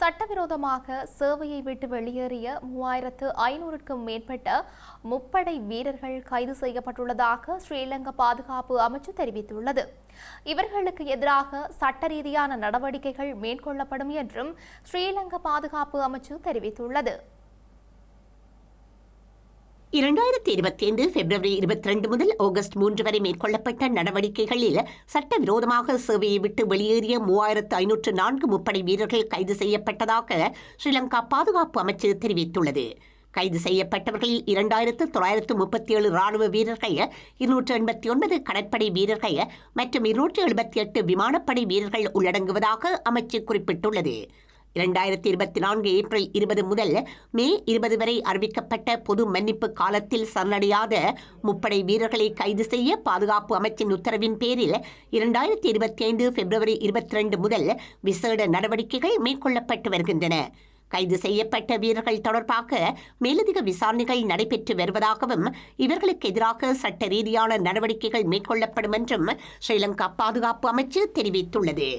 சட்டவிரோதமாக சேவையை விட்டு வெளியேறிய மூவாயிரத்து ஐநூறுக்கும் மேற்பட்ட முப்படை வீரர்கள் கைது செய்யப்பட்டுள்ளதாக ஸ்ரீலங்கா பாதுகாப்பு அமைச்சு தெரிவித்துள்ளது. இவர்களுக்கு எதிராக சட்ட ரீதியான நடவடிக்கைகள் மேற்கொள்ளப்படும் என்றும் ஸ்ரீலங்கா பாதுகாப்பு அமைச்சு தெரிவித்துள்ளது. இரண்டாயிரத்தி இருபத்தி ஐந்து பிப்ரவரி இருபத்தி ரெண்டு முதல் ஆகஸ்ட் மூன்று வரை மேற்கொள்ளப்பட்ட நடவடிக்கைகளில் சட்டவிரோதமாக சேவையை விட்டு வெளியேறிய மூவாயிரத்து ஐநூற்று நான்கு முப்படை வீரர்கள் கைது செய்யப்பட்டதாக ஸ்ரீலங்கா பாதுகாப்பு அமைச்சு தெரிவித்துள்ளது. கைது செய்யப்பட்டவர்களில் இரண்டாயிரத்து தொள்ளாயிரத்து முப்பத்தி ஏழு ராணுவ வீரர்கள் இருநூற்று எண்பத்தி ஒன்பது கடற்படை வீரர்கள் மற்றும் இருநூற்று எழுபத்தி எட்டு விமானப்படை வீரர்கள் உள்ளடங்குவதாக அமைச்சு குறிப்பிட்டுள்ளது. இரண்டாயிரத்தி இருபத்தி நான்கு ஏப்ரல் இருபது முதல் மே இருபது வரை அறிவிக்கப்பட்ட பொது மன்னிப்பு காலத்தில் சரணடையாத முப்படை வீரர்களை கைது செய்ய பாதுகாப்பு அமைச்சின் உத்தரவின் பேரில் இரண்டாயிரத்தி இருபத்தி ஐந்து பிப்ரவரி இருபத்தி ரெண்டு முதல் விசேட நடவடிக்கைகள் மேற்கொள்ளப்பட்டு வருகின்றன. கைது செய்யப்பட்ட வீரர்கள் தொடர்பாக மேலதிக விசாரணைகள் நடைபெற்று வருவதாகவும் இவர்களுக்கு எதிராக சட்ட ரீதியான நடவடிக்கைகள் மேற்கொள்ளப்படும் என்றும் ஸ்ரீலங்கா பாதுகாப்பு அமைச்சு தெரிவித்துள்ளது.